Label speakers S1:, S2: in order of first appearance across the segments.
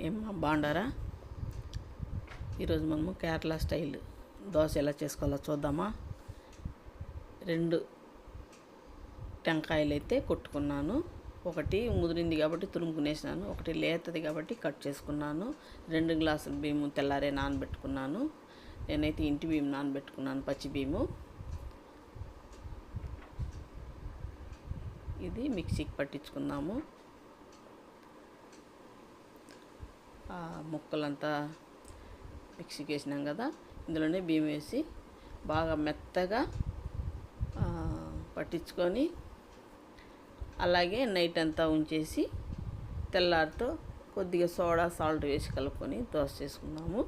S1: ఏమ్మా బాగుండారా? ఈరోజు మనము కేరళ స్టైల్ దోశ ఎలా చేసుకోవాలో చూద్దామా? రెండు టెంకాయలు అయితే కొట్టుకున్నాను. ఒకటి ముదిరింది కాబట్టి తురుముకునేసినాను. ఒకటి లేతది కాబట్టి కట్ చేసుకున్నాను. రెండు గ్లాసుల బియ్యము తెల్లారే నానబెట్టుకున్నాను. నేనైతే ఇంటి బియ్యం నానబెట్టుకున్నాను పచ్చి బియ్యము. ఇది మిక్సీకి పట్టించుకుందాము. ముక్కలంతా మిక్సీకి వేసినాం కదా ఇందులోనే బియ్యం వేసి బాగా మెత్తగా పట్టించుకొని అలాగే నైట్ అంతా ఉంచేసి తెల్లారితో కొద్దిగా సోడా సాల్ట్ వేసి కలుపుకొని దోశ చేసుకున్నాము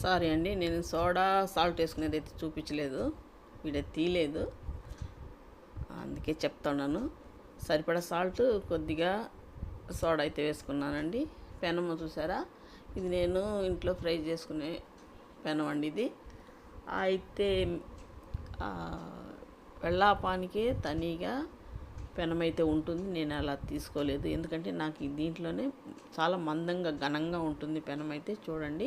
S1: సారీ అండి నేను సోడా సాల్ట్ వేసుకునేది అయితే చూపించలేదు వీడ తీయలేదు. అందుకే చెప్తున్నాను సరిపడా సాల్ట్ కొద్దిగా సోడా అయితే వేసుకున్నానండి. పెనము చూసారా? ఇది నేను ఇంట్లో ఫ్రై చేసుకునే పెనం అండి ఇది. అయితే ఆ, వెల్లాపానికే తనీగా పెనమైతే ఉంటుంది నేను అలా తీసుకోలేదు. ఎందుకంటే నాకు దీంట్లోనే చాలా మందంగా ఘనంగా ఉంటుంది పెనం అయితే చూడండి.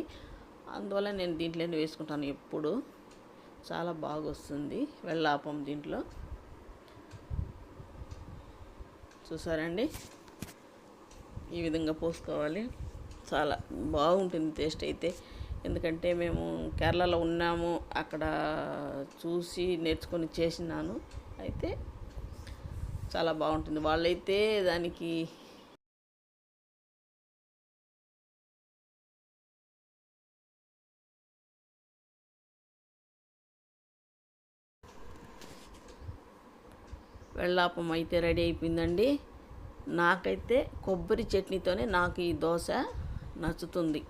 S1: అందువల్ల నేను దీంట్లోనే వేసుకుంటాను? ఎప్పుడు. చాలా బాగా వస్తుంది వెల్లాపం దీంట్లో. చూసారండి? ఈ విధంగా పోసుకోవాలి. చాలా బాగుంటుంది టేస్ట్ అయితే. ఎందుకంటే మేము కేరళలో ఉన్నాము. అక్కడ చూసి నేర్చుకొని చేసినాను. అయితే చాలా బాగుంటుంది. వాళ్ళైతే దానికి వెళ్ళాపం అయితే రెడీ అయిపోయిందండి. నాకైతే కొబ్బరి చట్నీతోనే నాకు ఈ దోశ నచ్చుతుంది.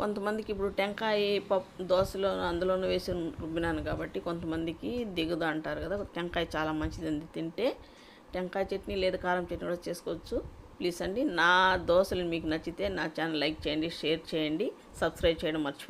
S1: కొంతమందికి ఇప్పుడు టెంకాయ పప్పు దోశలో అందులోనూ వేసి రుబ్బినాను కాబట్టి కొంతమందికి దిగదు అంటారు కదా. టెంకాయ చాలా మంచిది అండి తింటే. టెంకాయ చట్నీ లేదా కారం చట్నీ కూడా చేసుకోవచ్చు. ప్లీజ్ అండి నా దోశలు మీకు నచ్చితే నా ఛానల్ లైక్ చేయండి షేర్ చేయండి సబ్స్క్రైబ్ చేయడం మర్చిపో